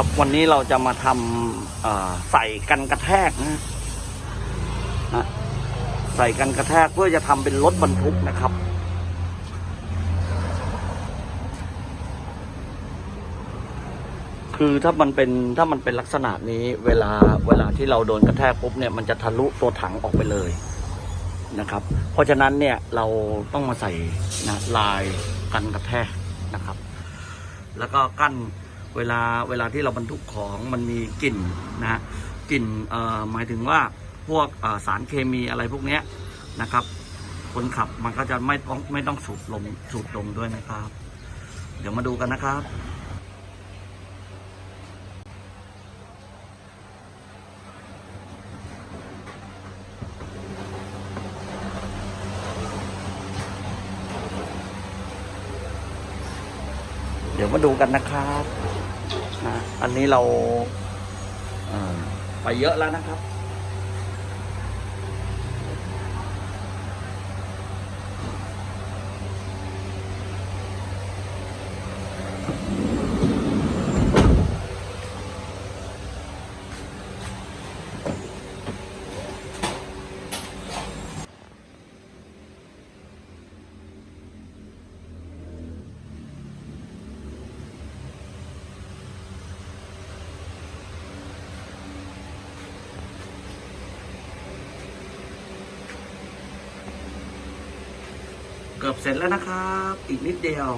ครับ วันนี้เราจะมาทำใส่กันกระแทกนะนะใส่กันกระแทกเพื่อจะทำเป็นรถบรรทุกนะครับ คือถ้ามันเป็นถ้ามันเป็นลักษณะนี้เวลาเวลาที่เราโดนกระแทกปุ๊บเนี่ยมันจะทะลุตัวถังออกไปเลยนะครับ เพราะฉะนั้นเนี่ยเราต้องมาใส่นะลายกันกระแทกนะครับ แล้วก็กั้น เวลาเวลาที่เราบรรทุกของมันมีกลิ่นนะฮะกลิ่นเอ่อหมายถึงว่าพวกสารเคมีอะไรพวกนี้นะครับ คนขับมันก็จะไม่ต้องไม่ต้องสูดลมสูดลมด้วยนะครับ เดี๋ยวมาดูกันนะครับเดี๋ยวมาดูกันนะครับ นะอันนี้เราไปเยอะแล้วนะครับ เกือบเสร็จแล้วนะครับ อีกนิดเดียว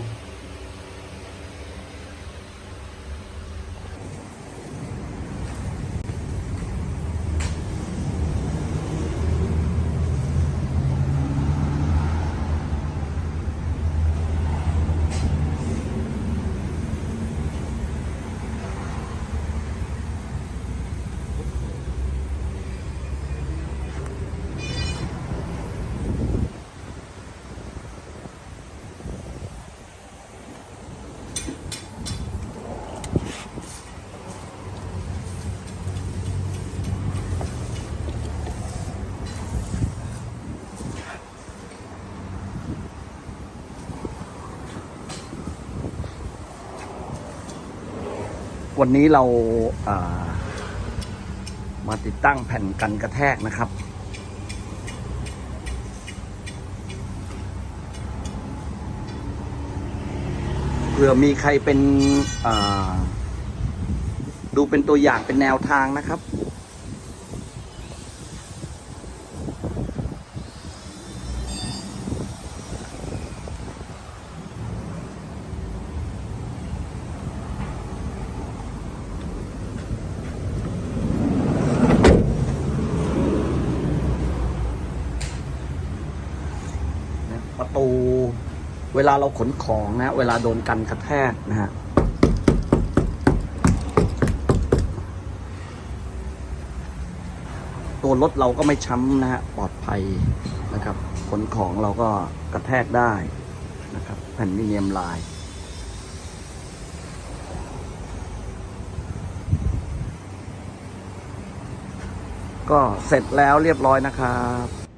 วันนี้เราามาติดตั้งแผ่นกันกระแทกนะครับ เผื่อมีใครเป็นดูเป็นตัวอย่างเป็นแนวทางนะครับ ประตู เวลาเราขนของนะเวลาโดนกันกระแทกนะฮะตัวรถเราก็ไม่ช้ำนะฮะปลอดภัยนะครับขนของเราก็กระแทกได้นะครับแผ่นมิเนียมลายก็เสร็จแล้วเรียบร้อยนะครับ